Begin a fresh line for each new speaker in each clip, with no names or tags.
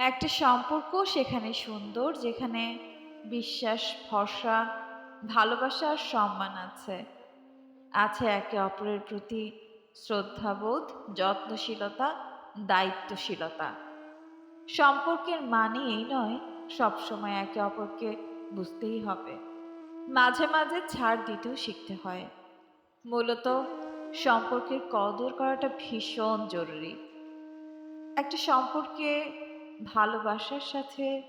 একটা সম্পর্ক সেখানে সুন্দর, যেখানে বিশ্বাস, ভরসা, ভালোবাসা আর সম্মান আছে। আছে একে অপরের প্রতি শ্রদ্ধাবোধ, যত্নশীলতা, দায়িত্বশীলতা। সম্পর্কের মানে এই নয়, সবসময় একে অপরকে বুঝতেই হবে। মাঝে মাঝে ছাড় দিতেও শিখতে হয়। মূলত সম্পর্কের কদর করাটা ভীষণ জরুরি। একটা সম্পর্কে ভালোবাসার সাথে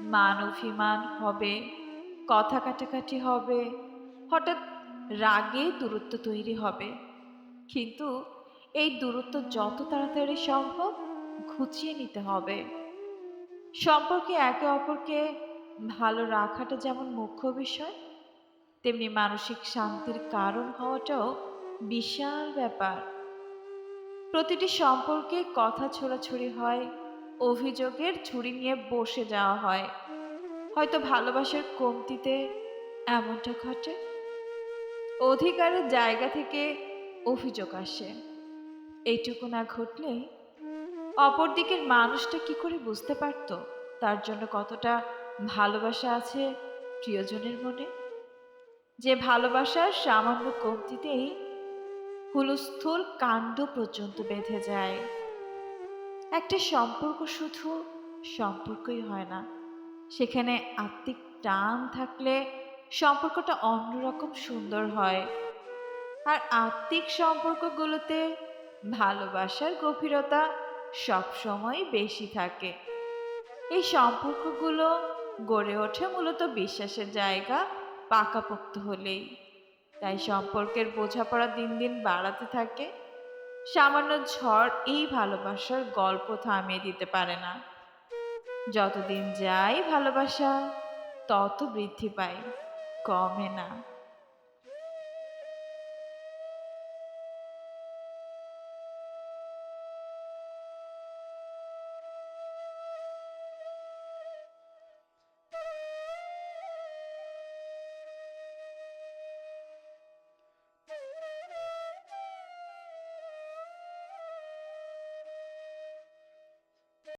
মান অভিমান হবে, কথা কাটাকাটি হবে, হঠাৎ রাগে দূরত্ব তৈরি হবে। কিন্তু এই দূরত্ব যত তাড়াতাড়ি সম্ভব ঘুচিয়ে নিতে হবে। সম্পর্কে একে অপরকে ভালো রাখাটা যেমন মুখ্য বিষয়, তেমনি মানসিক শান্তির কারণ হওয়াটাও বিশাল ব্যাপার। প্রতিটি সম্পর্কে কথা ছোড়াছড়ি হয় অভিযোগের ছুরি নিয়ে বসে যাওয়া হয়। হয়তো ভালোবাসার কমতিতে এমনটা ঘটে। অধিকারের জায়গা থেকে অভিযোগ আসে। এইটুকু না ঘটলে অপর দিকের মানুষটা কি করে বুঝতে পারত? তার জন্য কতটা ভালোবাসা আছে প্রিয়জনের মনে? যে ভালোবাসার সামান্য কমতিতেই হুলস্থুল কাণ্ড পর্যন্ত বেঁধে যায়। একটা সম্পর্ক শুধু সম্পর্কই হয় না। সেখানে আত্মিক টান থাকলে সম্পর্কটা অন্যরকম সুন্দর হয়। আর আত্মিক সম্পর্কগুলোতে ভালোবাসার গভীরতা সবসময় বেশি থাকে। এই সম্পর্কগুলো গড়ে ওঠে মূলত বিশ্বাসের জায়গা পাকাপোক্ত হলেই। তাই সম্পর্কের বোঝাপড়া দিন দিন বাড়াতে থাকে। সামান্য ঝড় এই ভালোবাসার গল্প থামিয়ে দিতে পারে না। যতদিন যাই ভালোবাসা, তত বৃদ্ধি পায় কমে না।